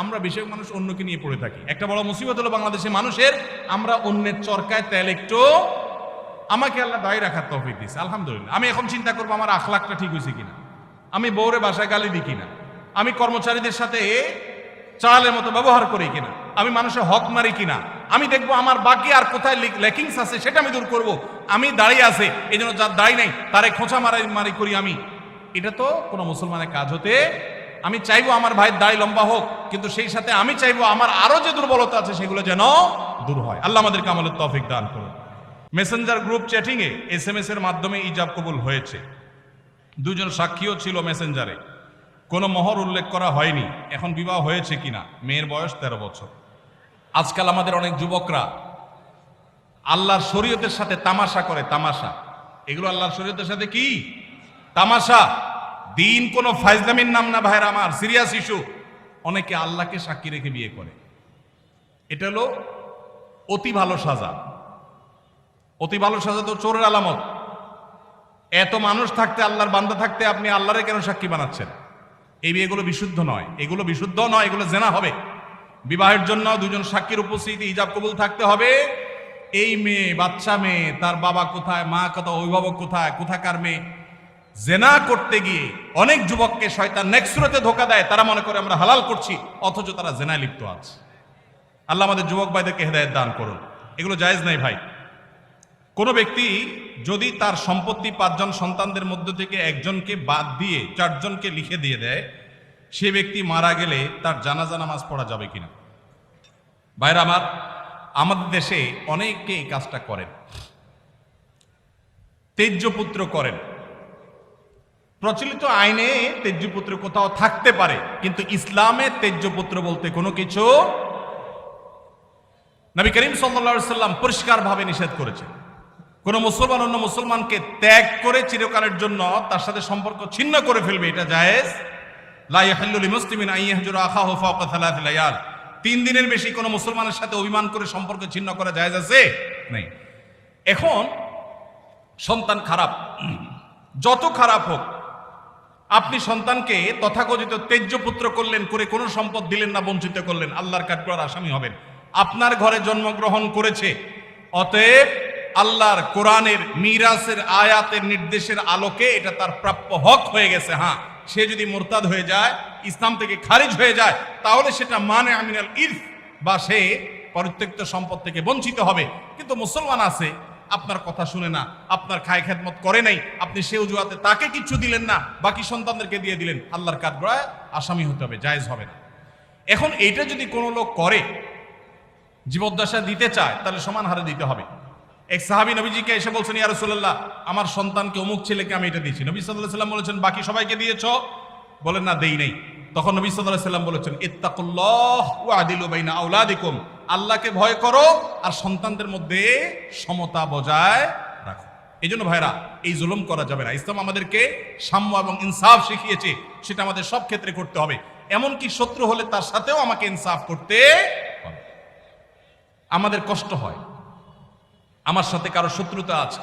আমরা বেশিরভাগ মানুষ অন্যকে নিয়ে পড়ে থাকি। একটা বড় মুসিবত হলো বাংলাদেশের মানুষের, আমরা অন্যের চরকায় তেল একটু আমাকে আল্লাহ দায়ী রাখার তৌফিক দিয়েছে, আলহামদুলিল্লাহ। আমি এখন চিন্তা করব আমার আখলাখটা ঠিক হয়েছে কিনা। আমি বউরে বাসায় গালি দিই কিনা। আমি কর্মচারীদের সাথে চালের মতো ব্যবহার করি কিনা। আমি মানুষের হক মারি কিনা। আমি দেখব আমার বাকি আর কোথায় লেকিংস আছে সেটা আমি দূর করব। আমি দাঁড়িয়ে আছে এই জন্য যার দাঁড়িয়ে নাই, তারে খোঁচা মারাই মারি করি আমি। এটা তো কোনো মুসলমানের কাজ হতে আমি চাইব আমার ভাইয়ের দাড়ি লম্বা হোক, কিন্তু সেই সাথে আমি চাইব আমার আরও যে দুর্বলতা আছে সেগুলো যেন দূর হয়। আল্লাহ আমাদেরকে আমলের তৌফিক দান করুন। Messenger group chatting a S M S এর মাধ্যমে ইজাব কবুল হয়েছে। দুজন সাক্ষীও ছিল মেসেঞ্জারে কোনো মহর উল্লেখ করা হয়নি। এখন বিবাহ হয়েছে কিনা? মেয়ের বয়স তেরো বছর। আজকাল আমাদের অনেক যুবকরা আল্লাহর শরীয়তের সাথে তামাশা করে, তামাশা। এগুলো আল্লাহর শরীয়তের সাথে কি? তামাশা। দিন কোন ফাইজলামির নাম না ভাইয়ের আমার, সিরিয়াস ইস্যু। অনেকে আল্লাহকে সাক্ষী রেখে বিয়ে করে। এটা হলো অতি ভালো সাজা। অতি ভালো সাজা তো চোরের আলামত। এত মানুষ থাকতে, আল্লাহর বান্দা থাকতে আপনি আল্লাহরে কেন সাক্ষী বানাচ্ছেন? এই বিয়েগুলো বিশুদ্ধ নয়। এগুলো বিশুদ্ধ নয়, এগুলো জেনা হবে। বিবাহের জন্য দুজন সাক্ষীর উপস্থিতি ইজাব কবুল থাকতে হবে। এই মেয়ে, বাচ্চা মেয়ে, তার বাবা কোথায়, মা কোথায়, অভিভাবক কোথায়, কোথাকার মেয়ে জেনা করতে গিয়ে অনেক যুবককে শয়তান নেক্সুরতে ধোকা দেয়, তারা মনে করে আমরা হালাল করছি, অথচ তারা জেনায় লিপ্ত আছে। আল্লাহ আমাদের যুবক ভাইদেরকে হেদায়ত দান করুন। এগুলো জায়েজ নাই ভাই। কোন ব্যক্তি যদি তার সম্পত্তি পাঁচজন সন্তানদের মধ্য থেকে একজনকে বাদ দিয়ে চারজনকে লিখে দিয়ে দেয়, সে ব্যক্তি মারা গেলে তার জানাজা নামাজ পড়া যাবে কিনা? ভাইরা আমার, আমাদের দেশে অনেকে এই কাজটা করেন। তেজ্যপুত্র করেন। প্রচলিত আইনে তেজ্যপুত্র কোথাও থাকতে পারে, কিন্তু ইসলামে তেজ্যপুত্র বলতে কোনো কিছু নবী করিম সাল্লা সাল্লাম পরিষ্কারভাবে নিষেধ করেছে কোন মুসলমান অন্য মুসলমানকে ত্যাগ করে চিরকালের জন্য তার সাথে সম্পর্ক ছিন্ন করে ফেলবে, এটা জায়েজ। লা ইয়াহিল্লু লিমুসলিমিন আন ইয়াহজুরা আখাহু ফাওকা থালাথ লায়াল। তিন দিনের বেশি কোনো মুসলমানের সাথে অভিমান করে সম্পর্ক ছিন্ন করা জায়েজ আছে? নেই। এখন সন্তান খারাপ, যত খারাপ হোক আপনি সন্তানকে তথাকথিত তেজ্য পুত্র করলেন, করে কোনো সম্পদ দিলেন না, বঞ্চিত করলেন, আল্লাহর কাঠগড়ার আসামি হবেন। আপনার ঘরে জন্মগ্রহণ করেছে, অতএব আল্লাহর কোরআনের মিরাসের আয়াতের নির্দেশের আলোকে এটা তার প্রাপ্য হক হয়ে গেছে হ্যাঁ। সে যদি মোরতাদ হয়ে যায়, ইসলাম থেকে খারিজ হয়ে যায়, তাহলে সেটা মানে আমিনাল ইরফ বা সে পরিত্যক্ত সম্পদ থেকে বঞ্চিত হবে। কিন্তু মুসলমান আছে আপনার কথা শুনে না, আপনার খায় খেদমত করে নাই, আপনি সে অজুহাতে তাকে কিছু দিলেন না, বাকি সন্তানদেরকে দিয়ে দিলেন। আল্লাহর কাঠগড়ায় আসামি হতে হবে, জায়েজ হবে না। এখন এইটা যদি কোনো লোক করে, জীবদ্দশা দিতে চায়, তাহলে সমান হারে দিতে হবে। এক সাহাবি নবীজিকে এসে বলছেন, ইয়া আমার সন্তানকে অমুক ছেলেকে আমি এটা দিয়েছি। নবী আলাইহি সাল্লাম বলেছেন, বাকি সবাইকে দিয়েছ? বলেন, না, দেই নাই। তখন নবী আলাইহি সাল্লাম বলেছেন, ইত্তাকুল্লাহ ওয়া আদিলু বাইনা আওলাদিকুম। আল্লাহকে ভয় করো আর সন্তানদের মধ্যে সমতা বজায় রাখো। এই জন্য ভাইরা এই জুলুম করা যাবে না। ইসলাম আমাদেরকে সাম্য এবং ইনসাফ শিখিয়েছে, সেটা আমাদের সব ক্ষেত্রে করতে হবে। এমনকি শত্রু হলে তার সাথেও আমাকে ইনসাফ করতে হবে। আমাদের কষ্ট হয়। আমার সাথে কারও শত্রুতা আছে,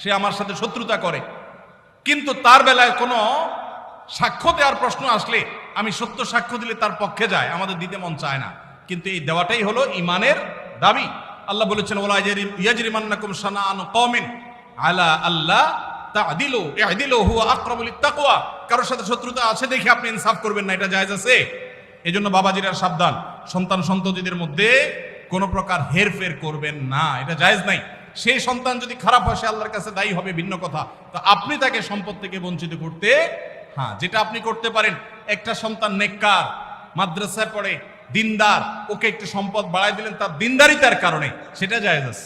সে আমার সাথে শত্রুতা করে। কিন্তু তার বেলায় কোনো সাক্ষ্য দেওয়ার প্রশ্ন আসলে আমি সত্য সাক্ষ্য দিলে তার পক্ষে যায়, আমাদের দিতে মন চায় না। কিন্তু এই দেওয়াটাই হলো ইমানের দাবি। আল্লাহ বলেছেন ওলা ইয়াজরিমান্নাকুম শানাআনু কওমিন আলা আল্লাহ তা'দিলু ই'দিলু হুয়া আকরাবু লিত্তাকওয়া কারোর সাথে শত্রুতা আছে দেখে আপনি ইনসাফ করবেন না, এটা জায়েজ আছে? এজন্য বাবাজিরা সাবধান, সন্তান সন্ততিদের মধ্যে কোনো প্রকার হেরফের করবেন না, এটা জায়েজ নাই। সেই সন্তান যদি খারাপ হয়, সে আল্লাহর কাছে দায়ী হবে, ভিন্ন কথা। তো আপনি তাকে সম্পদ থেকে বঞ্চিত করতে হ্যাঁ যেটা আপনি করতে পারেন, একটা সন্তান নেককার, মাদ্রাসায় পড়ে দিনদার। ওকে একটু সম্পদ বাড়াই দিলেন, তার দিনদারিতার কারণে সেটা জায়েজ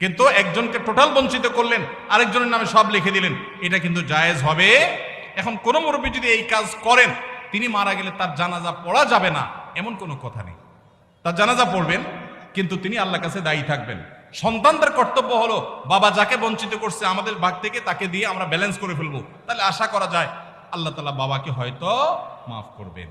কিন্তু একজনকে টোটাল বঞ্চিত করলেন, আরেকজনের নামে সব লিখে দিলেন, এটা কিন্তু জায়েজ হবে। এখন কোন মুরব্বী যদি এই কাজ করেন, তিনি মারা গেলে তার জানাজা পড়া যাবে না, এমন কোনো কথা নেই। তার জানাজা পড়বেন, কিন্তু তিনি আল্লাহর কাছে দায়ী থাকবেন। সন্তানদের কর্তব্য হলো, বাবা যাকে বঞ্চিত করছে আমাদের ভাগ থেকে তাকে দিয়ে আমরা ব্যালেন্স করে ফেলব। তাহলে আশা করা যায়, আল্লাহ তালা বাবাকে হয়তো মাফ করবেন।